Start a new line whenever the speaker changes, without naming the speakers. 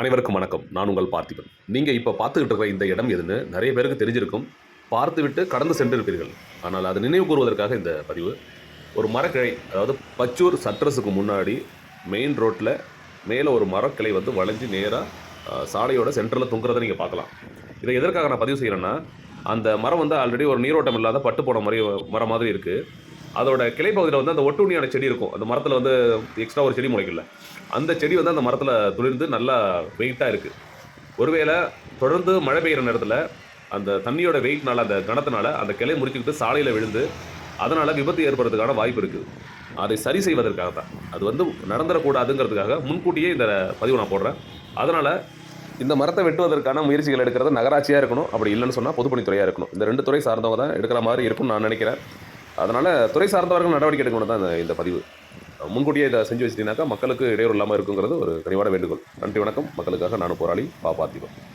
அனைவருக்கும் வணக்கம். நான் உங்கள் பார்த்திபன். நீங்கள் இப்போ பார்த்துக்கிட்டு இருக்கிற இந்த இடம் எதுன்னு நிறைய பேருக்கு தெரிஞ்சிருக்கும். பார்த்துவிட்டு கடந்து சென்றிருப்பீர்கள். ஆனால் அது நினைவு கூறுவதற்காக இந்த பதிவு. ஒரு மரக்கிளை அதாவது பச்சூர் சட்ரஸுக்கு முன்னாடி மெயின் ரோட்டில் மேலே ஒரு மரக்கிளை வந்து வளைஞ்சு நேராக சாலையோட சென்டரில் தொங்குறதை நீங்கள் பார்க்கலாம். இதை எதற்காக நான் பதிவு செய்கிறேன்னா அந்த மரம் வந்து ஆல்ரெடி ஒரு நீரோட்டம் இல்லாத பட்டு போன மாதிரி மரம் மாதிரி இருக்குது அதோட கிளை பகுதியில் வந்து அந்த ஒட்டுண்ணியான செடி இருக்கும். அந்த மரத்தில் வந்து எக்ஸ்ட்ரா ஒரு செடி முளைக்கல அந்த செடி வந்து அந்த மரத்தில் துளிர்ந்து நல்லா வெயிட்டாக இருக்குது ஒருவேளை தொடர்ந்து மழை பெய்கிற நேரத்தில் அந்த தண்ணியோட வெயிட்னால அந்த கணத்தினால அந்த கிளை முறிச்சுக்கிட்டு சாலையில் விழுந்து அதனால் விபத்து ஏற்படுறதுக்கான வாய்ப்பு இருக்குது அதை சரி செய்வதற்காக தான் அது வந்து நடந்துடக்கூடாதுங்கிறதுக்காக முன்கூட்டியே இந்த பதிவு நான் போடுறேன். அதனால் இந்த மரத்தை வெட்டுவதற்கான முயற்சிகள் எடுக்கிறது நகராட்சியாக இருக்கணும். அப்படி இல்லைன்னு சொன்னால் பொதுப்பணித்துறையாக இருக்கணும். இந்த ரெண்டு துறை சார்ந்தவங்க தான் எடுக்கிற மாதிரி இருக்கும்னு நான் நினைக்கிறேன். அதனால் துறை சார்ந்தவர்கள் நடவடிக்கை எடுக்கணும் தான் இந்த- இந்த பதிவு. முன்கூட்டியே இதை செஞ்சு வச்சிட்டீங்கன்னாக்கா மக்களுக்கு இடையூறு இல்லாமல் இருக்குங்கிறது ஒரு கனிவான வேண்டுகோள். நன்றி வணக்கம். மக்களுக்காக நானும் போராளி பா பார்த்திபன்